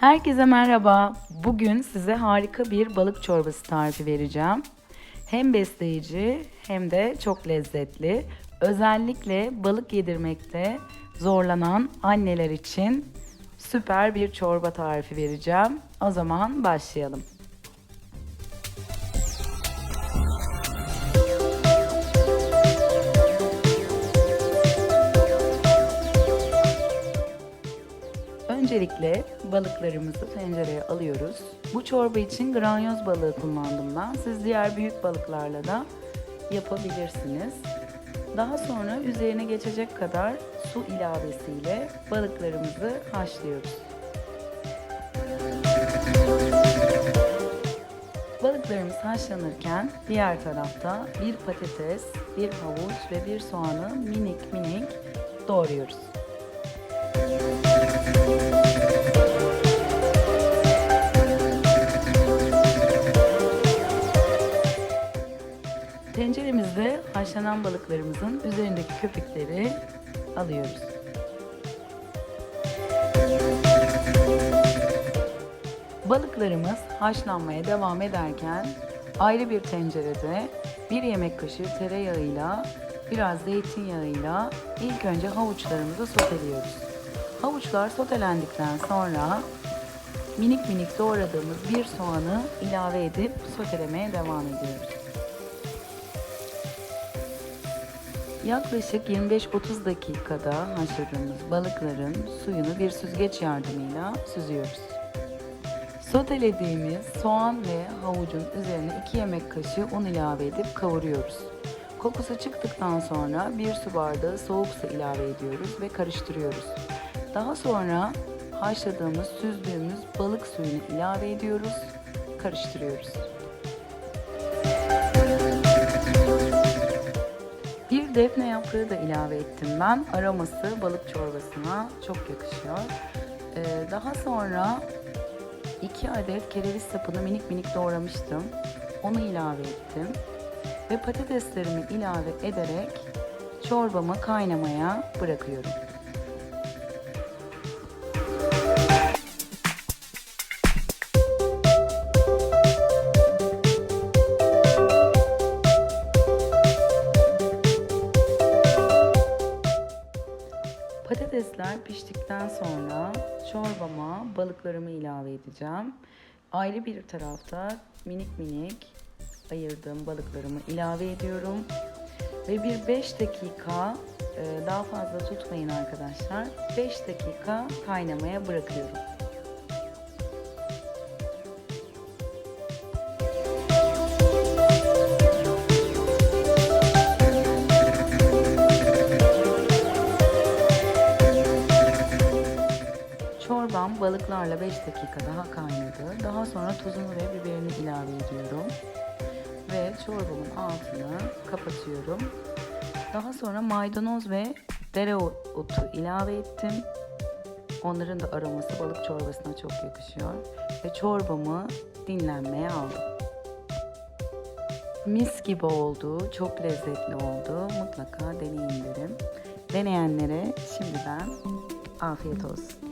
Herkese merhaba. Bugün size harika bir balık çorbası tarifi vereceğim. Hem besleyici hem de çok lezzetli. Özellikle balık yedirmekte zorlanan anneler için süper bir çorba tarifi vereceğim. O zaman başlayalım. Öncelikle balıklarımızı tencereye alıyoruz. Bu çorba için granyoz balığı kullandım ben. Siz diğer büyük balıklarla da yapabilirsiniz. Daha sonra üzerine geçecek kadar su ilavesiyle balıklarımızı haşlıyoruz. Balıklarımız haşlanırken diğer tarafta bir patates, bir havuç ve bir soğanı minik minik doğruyoruz. Tenceremizde haşlanan balıklarımızın üzerindeki köpükleri alıyoruz. Balıklarımız haşlanmaya devam ederken ayrı bir tencerede bir yemek kaşığı tereyağıyla biraz zeytinyağıyla ilk önce havuçlarımızı soteliyoruz. Havuçlar sotelendikten sonra minik minik doğradığımız bir soğanı ilave edip sotelemeye devam ediyoruz. Yaklaşık 25-30 dakikada haşladığımız balıkların suyunu bir süzgeç yardımıyla süzüyoruz. Sotelediğimiz soğan ve havucun üzerine 2 yemek kaşığı un ilave edip kavuruyoruz. Kokusu çıktıktan sonra 1 su bardağı soğuk su ilave ediyoruz ve karıştırıyoruz. Daha sonra haşladığımız, süzdüğümüz balık suyunu ilave ediyoruz, karıştırıyoruz. Defne yaprağı da ilave ettim ben. Aroması balık çorbasına çok yakışıyor. Ee, daha sonra 2 adet kereviz sapını minik minik doğramıştım. Onu ilave ettim. Ve patateslerimi ilave ederek çorbamı kaynamaya bırakıyorum. Patatesler piştikten sonra çorbama balıklarımı ilave edeceğim. Ayrı bir tarafta minik minik ayırdığım balıklarımı ilave ediyorum. Ve bir 5 dakika e, daha fazla tutmayın arkadaşlar. 5 dakika kaynamaya bırakıyorum. Çorbam balıklarla 5 dakika daha kaynadı. Daha sonra tuzunu ve biberini ilave ediyorum. Ve çorbamın altını kapatıyorum. Daha sonra maydanoz ve dereotu ilave ettim. Onların da aroması balık çorbasına çok yakışıyor. Ve çorbamı dinlenmeye aldım. Mis gibi oldu, çok lezzetli oldu. Mutlaka deneyin derim. Deneyenlere şimdiden afiyet olsun.